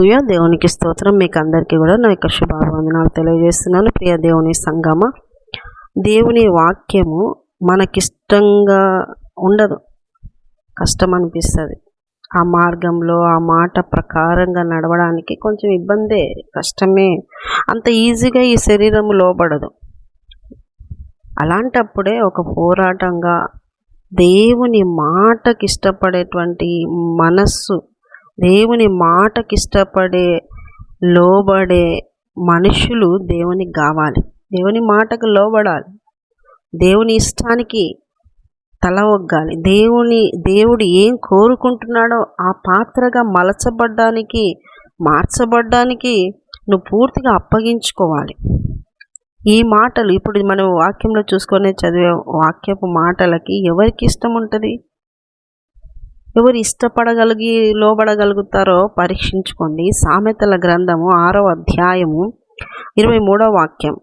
ప్రియ దేవునికి స్తోత్రం మీకు అందరికీ కూడా నా యొక్క శుభాభివందనాలు తెలియజేస్తున్నాను. ప్రియ దేవుని సంగమ దేవుని వాక్యము మనకిష్టంగా ఉండదు. కష్టం అనిపిస్తుంది ఆ మార్గంలో ఆ మాట ప్రకారంగా నడవడానికి కొంచెం ఇబ్బందే కష్టమే. అంత ఈజీగా ఈ శరీరం లోబడదు. అలాంటప్పుడే ఒక పోరాటంగా దేవుని మాటకి ఇష్టపడేటువంటి మనస్సు దేవుని మాటకి ఇష్టపడే లోబడే మనుషులు దేవునికి కావాలి. దేవుని మాటకు లోబడాలి. దేవుని ఇష్టానికి తల ఒగ్గాలి. దేవుని దేవుడు ఏం కోరుకుంటున్నాడో ఆ పాత్రగా మలచబడ్డానికి మార్చబడ్డానికి నువ్వు పూర్తిగా అప్పగించుకోవాలి. ఈ మాటలు ఇప్పుడు మనం వాక్యంలో చూసుకునే చదివే వాక్యపు మాటలకి ఎవరికి ఇష్టం ఉంటుంది? ఎవరు ఇష్టపడగలిగి లోబడగలుగుతారో పరీక్షించుకోండి. సామెతల గ్రంథము ఆరో అధ్యాయము ఇరవై మూడో వాక్యం.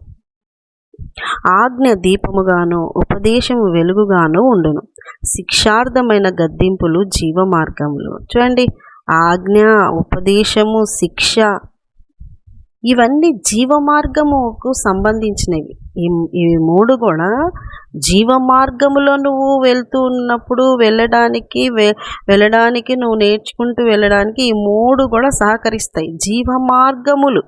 ఆజ్ఞ దీపముగాను ఉపదేశము వెలుగుగాను ఉండును. శిక్షార్థమైన గద్దింపులు జీవ మార్గములు చూడండి ఆజ్ఞ ఉపదేశము శిక్ష ఇవన్నీ జీవమార్గముకు సంబంధించినవి. ఈ మూడు కూడా జీవ మార్గములో నువ్వు వెళ్తూ ఉన్నప్పుడు వెళ్ళడానికి వె వెళ్ళడానికి నువ్వు నేర్చుకుంటూ వెళ్ళడానికి ఈ మూడు కూడా సహకరిస్తాయి. జీవ మార్గములు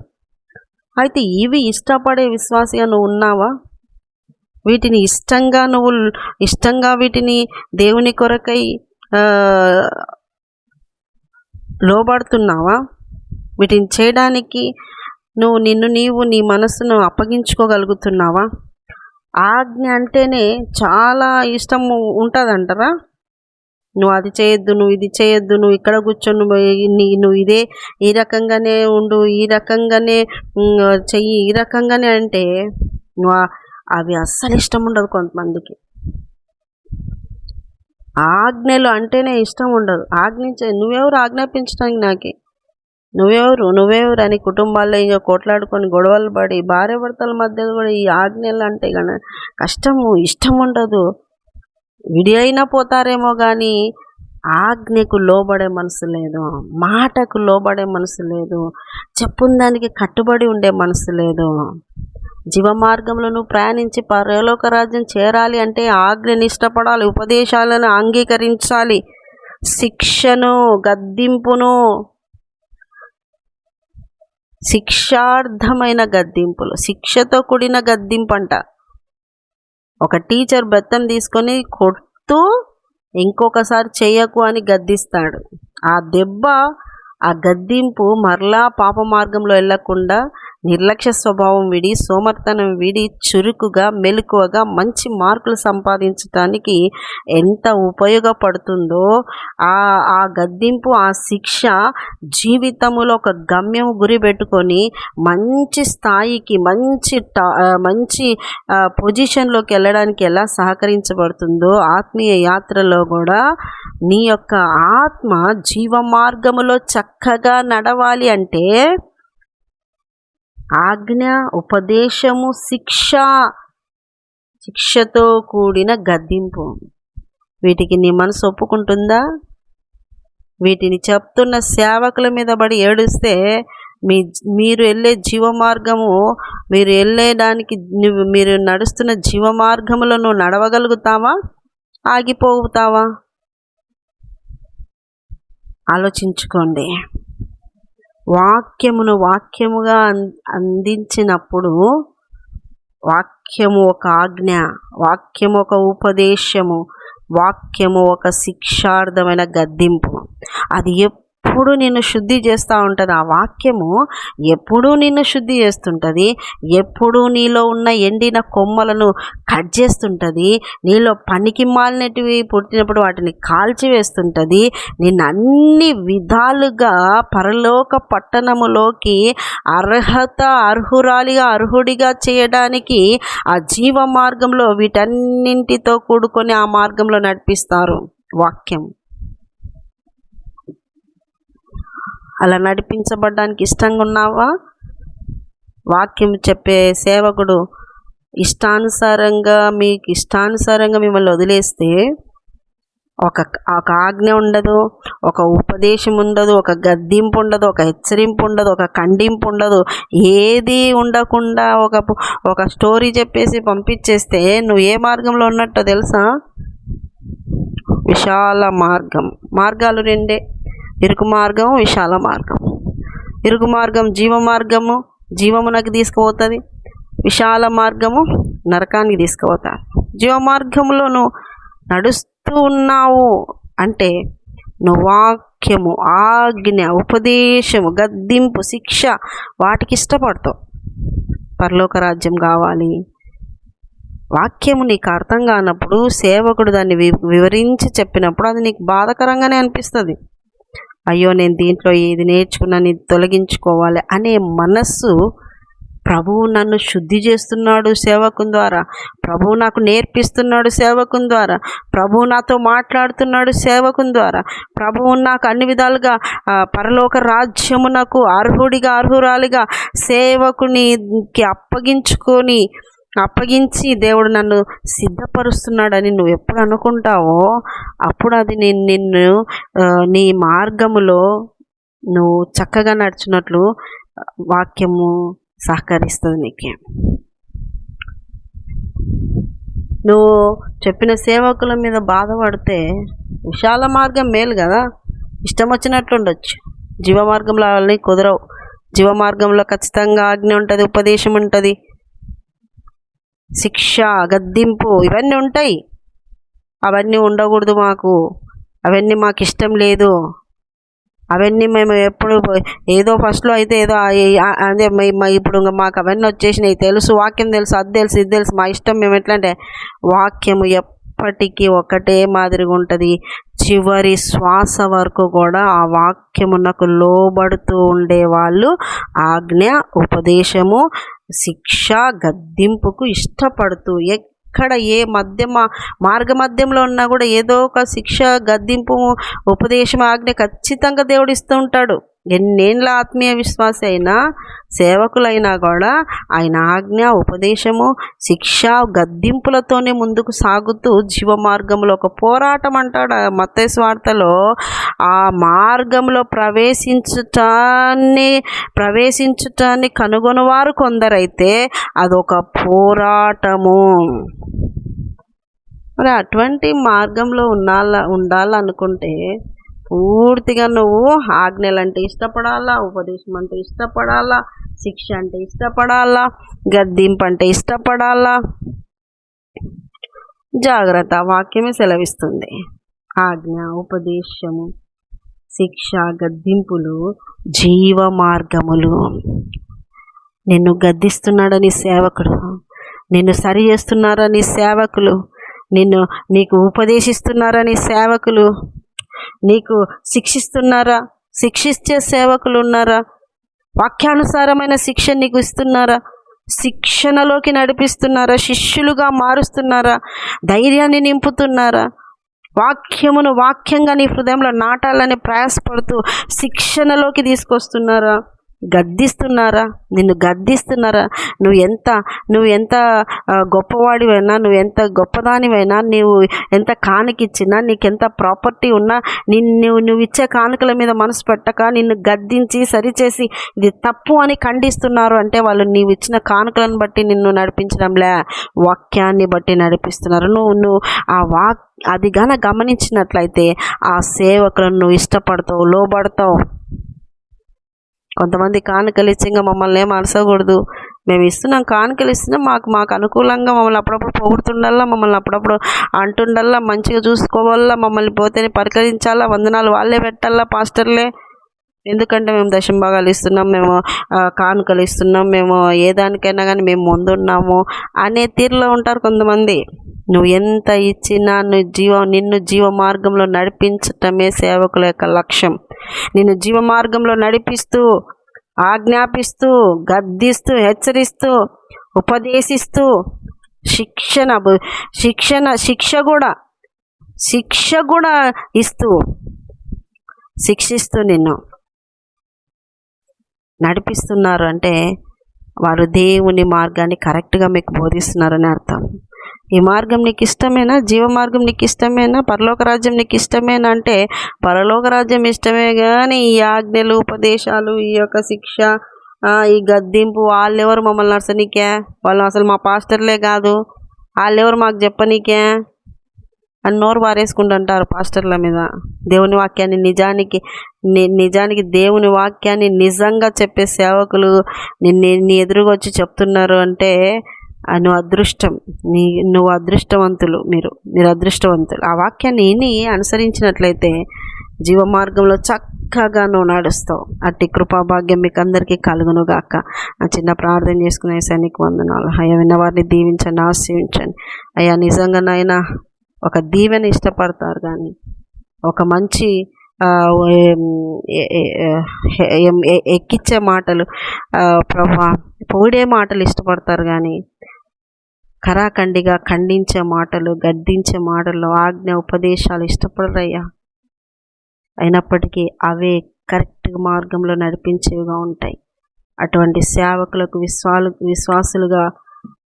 అయితే ఇవి ఇష్టపడే విశ్వాసిగా నువ్వు ఉన్నావా? వీటిని ఇష్టంగా నువ్వు ఇష్టంగా వీటిని దేవుని కొరకై లోబడుతున్నావా? వీటిని చేయడానికి నువ్వు నిన్ను నీవు నీ మనస్సును అప్పగించుకోగలుగుతున్నావా? ఆజ్ఞ అంటేనే చాలా ఇష్టం ఉంటుందంటారా? నువ్వు అది చేయొద్దు నువ్వు ఇది చేయొద్దు నువ్వు ఇక్కడ కూర్చొని నువ్వు ఇదే ఈ రకంగానే ఉండు ఈ రకంగానే చెయ్యి ఈ రకంగానే అంటే నువ్వు అవి అస్సలు ఇష్టం ఉండదు కొంతమందికి. ఆజ్ఞలు అంటేనే ఇష్టం ఉండదు. ఆజ్ఞించే నువ్వెవరు ఆజ్ఞాపించడానికి నాకే? నువ్వెవరు? నువ్వెవరు? అని కుటుంబాల్లో ఇంకా కొట్లాడుకొని గొడవలు పడి భార్య భర్తల మధ్య కూడా ఈ ఆజ్ఞలు అంటే కన కష్టము ఇష్టం ఉండదు. విడి అయినా పోతారేమో కానీ ఆజ్ఞకు లోబడే మనసు లేదు. మాటకు లోబడే మనసు లేదు. చెప్పున దానికి కట్టుబడి ఉండే మనసు లేదు. జీవ మార్గంలో నువ్వు ప్రయాణించి పరలోక రాజ్యం చేరాలి అంటే ఆజ్ఞని ఇష్టపడాలి ఉపదేశాలను అంగీకరించాలి. శిక్షను గద్దింపును శిక్షార్థమైన గద్దింపులు. శిక్షతో కూడిన గద్దింపు అంట ఒక టీచర్ బెత్తం తీసుకొని కొడుతూ ఇంకొకసారి చేయకు అని గద్దిస్తాడు. ఆ దెబ్బ ఆ గద్దింపు మరలా పాప మార్గంలో వెళ్ళకుండా నిర్లక్ష్య స్వభావం విడి సోమర్తనం విడి చురుకుగా మెలకువగా మంచి మార్కులు సంపాదించడానికి ఎంత ఉపయోగపడుతుందో ఆ ఆ గద్దింపు ఆ శిక్ష జీవితంలో ఒక గమ్యం గురి పెట్టుకొని మంచి స్థాయికి మంచి మంచి పొజిషన్లోకి వెళ్ళడానికి ఎలా సహకరించబడుతుందో ఆత్మీయ యాత్రలో కూడా నీ యొక్క ఆత్మ జీవ మార్గములో చక్కగా నడవాలి అంటే ఆజ్ఞ ఉపదేశము శిక్ష శిక్షతో కూడిన గద్దింపు. వీటికి నీ మనసు ఒప్పుకుంటుందా? వీటిని చెప్తున్న సేవకుల మీద పడి ఏడుస్తే మీ మీరు వెళ్ళే జీవ మార్గము మీరు వెళ్ళేదానికి మీరు నడుస్తున్న జీవ మార్గములో నువ్వు నడవగలుగుతావా? ఆగిపోతావా? ఆలోచించుకోండి. వాక్యమును వాక్యముగా అందించినప్పుడు వాక్యము ఒక ఆజ్ఞ వాక్యము ఒక ఉపదేశము వాక్యము ఒక శిక్షార్థమైన గద్దింపు. అది ఎప్పుడు నిన్ను శుద్ధి చేస్తూ ఉంటుంది. ఆ వాక్యము ఎప్పుడూ నిన్ను శుద్ధి చేస్తుంటుంది. ఎప్పుడూ నీలో ఉన్న ఎండిన కొమ్మలను కట్ చేస్తుంటుంది. నీలో పనికి మాలినటివి పుట్టినప్పుడు వాటిని కాల్చివేస్తుంటుంది నిన్ను అన్ని విధాలుగా పరలోక పట్టణములోకి అర్హత అర్హురాలిగా అర్హుడిగా చేయడానికి ఆ జీవ మార్గంలో వీటన్నింటితో కూడుకొని ఆ మార్గంలో నడిపిస్తారు వాక్యం. అలా నడిపించబడడానికి ఇష్టంగా ఉన్నావా వాక్యం చెప్పే సేవకుడు ఇష్టానుసారంగా మీకు ఇష్టానుసారంగా మిమ్మల్ని వదిలేస్తే ఒక ఒక ఆజ్ఞ ఉండదు ఒక ఉపదేశం ఉండదు ఒక గద్దింపు ఉండదు ఒక హెచ్చరింపు ఉండదు ఒక ఖండింపు ఉండదు. ఏది ఉండకుండా ఒక ఒక స్టోరీ చెప్పేసి పంపించేస్తే నువ్వు ఏ మార్గంలో ఉన్నట్టో తెలుసా? విశాల మార్గం. మార్గాలు రెండే. ఇరుకు మార్గం విశాల మార్గం ఇరుకు మార్గం జీవ మార్గము జీవమునకు తీసుకుపోతుంది. విశాల మార్గము నరకానికి తీసుకుపోతారు. జీవ మార్గంలోను నడుస్తూ ఉన్నావు అంటే నువ్వు వాక్యము ఆజ్ఞ ఉపదేశము గద్దింపు శిక్ష వాటికి ఇష్టపడతావు. పరలోక రాజ్యం కావాలి. వాక్యము నీకు అర్థం కానప్పుడు సేవకుడు దాన్ని వివరించి చెప్పినప్పుడు అది నీకు బాధకరంగానే అనిపిస్తుంది. అయ్యో నేను దీంట్లో ఏది నేర్చుకున్నాను ఇది తొలగించుకోవాలి అనే మనస్సు ప్రభువు నన్ను శుద్ధి చేస్తున్నాడు సేవకుం ద్వారా. ప్రభువు నాకు నేర్పిస్తున్నాడు సేవకుం ద్వారా. ప్రభువు నాతో మాట్లాడుతున్నాడు సేవకుం ద్వారా. ప్రభువు నాకు అన్ని విధాలుగా పరలోక రాజ్యమునకు అర్హుడిగా అర్హురాలిగా సేవకునికి అప్పగించుకొని అప్పగించి దేవుడు నన్ను సిద్ధపరుస్తున్నాడని నువ్వు ఎప్పుడు అనుకుంటావో అప్పుడు అది నేను నిన్ను నీ మార్గములో నువ్వు చక్కగా నడిచినట్లు వాక్యము సహకరిస్తుంది నీకే. నువ్వు చెప్పిన సేవకుల మీద బాధపడితే విశాల మార్గం మేలు కదా. ఇష్టం వచ్చినట్లు ఉండొచ్చు. జీవ మార్గంలో కుదరవు. జీవ మార్గంలో ఖచ్చితంగా ఆజ్ఞ ఉంటుంది ఉపదేశం ఉంటుంది. శిక్ష గద్దింపు ఇవన్నీ ఉంటాయి. అవన్నీ ఉండకూడదు మాకు. అవన్నీ మాకు ఇష్టం లేదు. అవన్నీ మేము ఎప్పుడు ఏదో ఫస్ట్లో అయితే ఏదో అదే ఇప్పుడు మాకు అవన్నీ వచ్చేసినాయి. తెలుసు వాక్యం తెలుసు అది తెలుసు ఇది తెలుసు. మా ఇష్టం మేము ఎట్లా అంటే వాక్యము ఎప్పటికీ ఒకటే మాదిరిగా ఉంటుంది. చివరి శ్వాస వరకు కూడా ఆ వాక్యమునకు లోబడుతూ ఉండేవాళ్ళు. ఆజ్ఞ ఉపదేశము శిక్ష గద్దింపుకు ఇష్టపడుతూ ఎక్కడ ఏ మధ్యమ మార్గ మధ్యంలో ఉన్నా కూడా ఏదో ఒక శిక్ష గద్దింపు ఉపదేశం ఆజ్ఞ ఖచ్చితంగా దేవుడు ఇస్తూ ఉంటాడు. ఎన్నేళ్ళ ఆత్మీయ విశ్వాస అయినా సేవకులైనా కూడా ఆయన ఆజ్ఞ ఉపదేశము శిక్ష గద్దింపులతోనే ముందుకు సాగుతూ జీవ మార్గంలో ఒక పోరాటం అంటాడు మత్తయి వార్తలో. ఆ మార్గంలో ప్రవేశించటాన్ని ప్రవేశించటాన్ని కనుగొనవారు కొందరైతే అదొక పోరాటము. మరి అటువంటి మార్గంలో ఉండాల ఉండాలనుకుంటే పూర్తిగా నువ్వు ఆజ్ఞలంటే ఇష్టపడాలా ఉపదేశం అంటే ఇష్టపడాలా శిక్ష అంటే ఇష్టపడాలా గద్దింపు అంటే ఇష్టపడాలా? జాగ్రత్త వాక్యమే సెలవిస్తుంది. ఆజ్ఞ ఉపదేశము శిక్ష గద్దింపులు జీవ మార్గములు నిన్ను గద్దిస్తున్నాడని సేవకుడు. నిన్ను సరి చేస్తున్నారని సేవకులు. నిన్ను నీకు ఉపదేశిస్తున్నారని సేవకులు. నీకు శిక్షిస్తున్నారా? శిక్షించే సేవకులు ఉన్నారా? వాక్యానుసారమైన శిక్ష నీకు ఇస్తున్నారా? శిక్షణలోకి నడిపిస్తున్నారా? శిష్యులుగా మారుస్తున్నారా? ధైర్యాన్ని నింపుతున్నారా? వాక్యమును వాక్యంగా నీ హృదయంలో నాటాలని ప్రయాసపడుతూ శిక్షణలోకి తీసుకొస్తున్నారా? గద్దిస్తున్నారా? నిన్ను గద్దిస్తున్నారా? నువ్వు ఎంత నువ్వు ఎంత గొప్పవాడివైనా నువ్వు ఎంత గొప్పదానివైనా నువ్వు ఎంత కానుకిచ్చినా నీకు ఎంత ప్రాపర్టీ ఉన్నా నిన్ను నువ్వు ఇచ్చే కానుకల మీద మనసు పెట్టక నిన్ను గద్దించి సరిచేసి ఇది తప్పు అని ఖండిస్తున్నారు అంటే వాళ్ళు నీవు ఇచ్చిన కానుకలను బట్టి నిన్ను నడిపించడంలే వాక్యాన్ని బట్టి నడిపిస్తున్నారు. నువ్వు నువ్వు ఆ వాక్ అది గన గమనించినట్లయితే ఆ సేవకులను నువ్వు ఇష్టపడతావు లోబడతావు. కొంతమంది కానుకలు ఇచ్చి ఇంకా మమ్మల్ని ఏం అలసకూడదు మేము ఇస్తున్నాం కానుకలు ఇస్తున్నాం మాకు మాకు అనుకూలంగా మమ్మల్ని అప్పుడప్పుడు పొగుడుతుండల్లా మమ్మల్ని అప్పుడప్పుడు అంటుండల్లా మంచిగా చూసుకోవాలా మమ్మల్ని పోతేనే పరికరించాలా వందనాలు వాళ్ళే పెట్టాలా పాస్టర్లే. ఎందుకంటే మేము దశంభాగాలు ఇస్తున్నాం మేము కానుకలు ఇస్తున్నాం మేము ఏ దానికైనా కానీ మేము ముందున్నాము అనే తీరులో ఉంటారు కొంతమంది. నువ్వు ఎంత ఇచ్చినా నువ్వు జీవ నిన్ను జీవ మార్గంలో నడిపించటమే సేవకుల యొక్క లక్ష్యం. నిన్ను జీవ మార్గంలో నడిపిస్తూ ఆజ్ఞాపిస్తూ గద్దిస్తూ హెచ్చరిస్తూ ఉపదేశిస్తూ శిక్షణ శిక్షణ శిక్ష కూడా శిక్ష కూడా ఇస్తూ శిక్షిస్తూ నిన్ను నడిపిస్తున్నారు అంటే వారు దేవుని మార్గాన్ని కరెక్ట్గా మీకు బోధిస్తున్నారని అర్థం. ఈ మార్గం నీకు ఇష్టమేనా? జీవ మార్గం నీకు ఇష్టమేనా? పరలోక రాజ్యం నీకు ఇష్టమేనా? అంటే పరలోక రాజ్యం ఇష్టమే కానీ ఈ ఆజ్ఞలు ఉపదేశాలు ఈ యొక్క శిక్ష ఈ గద్దింపు వాళ్ళెవరు మమ్మల్ని నడసనీకే వాళ్ళు అసలు మా పాస్టర్లే కాదు. వాళ్ళెవరు మాకు చెప్పనీకే? అని నోరు వారేసుకుంటుంటారు పాస్టర్ల మీద. దేవుని వాక్యాన్ని నిజానికి నిజానికి దేవుని వాక్యాన్ని నిజంగా చెప్పే సేవకులు నిన్ను నీ ఎదురుగా వచ్చి చెప్తున్నారు అంటే నువ్వు అదృష్టం నీ నువ్వు అదృష్టవంతులు మీరు మీరు అదృష్టవంతులు. ఆ వాక్యాన్ని విని అనుసరించినట్లయితే జీవ మార్గంలో చక్కగా నువ్వు నడుస్తావు. అట్టి కృపాభాగ్యం మీకు అందరికీ కలుగునుగాక. ఆ చిన్న ప్రార్థన చేసుకునే సైనిక వందనాలు. అయ్యా విన్న వారిని దీవించండి ఆశీవించండి అయ్యా నిజంగా నాయన ఒక దీవెన ఇష్టపడతారు కానీ ఒక మంచి ఎక్కిచ్చే మాటలు ప్రభా పొగిడే మాటలు ఇష్టపడతారు కానీ కరాఖండిగా ఖండించే మాటలు గద్దించే మాటలు ఆజ్ఞ ఉపదేశాలు ఇష్టపడరయ్యా. అయినప్పటికీ అవే కరెక్ట్ మార్గంలో నడిపించేవిగా ఉంటాయి. అటువంటి సేవకులకు విశ్వాలు విశ్వాసులుగా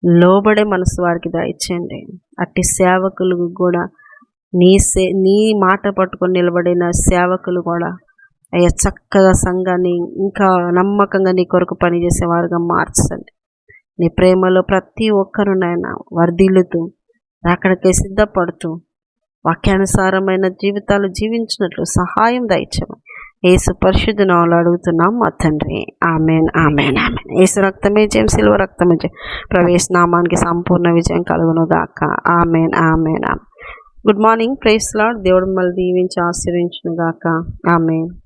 లోబడే మనసు వారికి దయచేయండి. అట్టి సేవకులకు కూడా నీ సే నీ మాట పట్టుకొని నిలబడిన సేవకులు కూడా అయ్యా చక్కగా సంఘాన్ని ఇంకా నమ్మకంగా నీ కొరకు పనిచేసేవారుగా మార్చండి. నీ ప్రేమలో ప్రతి ఒక్కరు నాయన వర్ధిల్లుతూ అక్కడికే సిద్ధపడుతూ వాక్యానుసారమైన జీవితాలు జీవించినట్లు సహాయం దయచేమని ఏసు పరిశుద్ధ నాలు అడుగుతున్నాం. మా తండ్రి ఆమెన్ ఆమెన్ ఆమెన్. ఏసు రక్తమే జయం సిల్వ రక్తమే జయం. ప్రవేశ నామానికి సంపూర్ణ విజయం కలుగును దాకా amen amen amen. Good morning praise lord దేవుడు మళ్ళీ దీవించి ఆశీర్వించును గాక. ఆమెన్.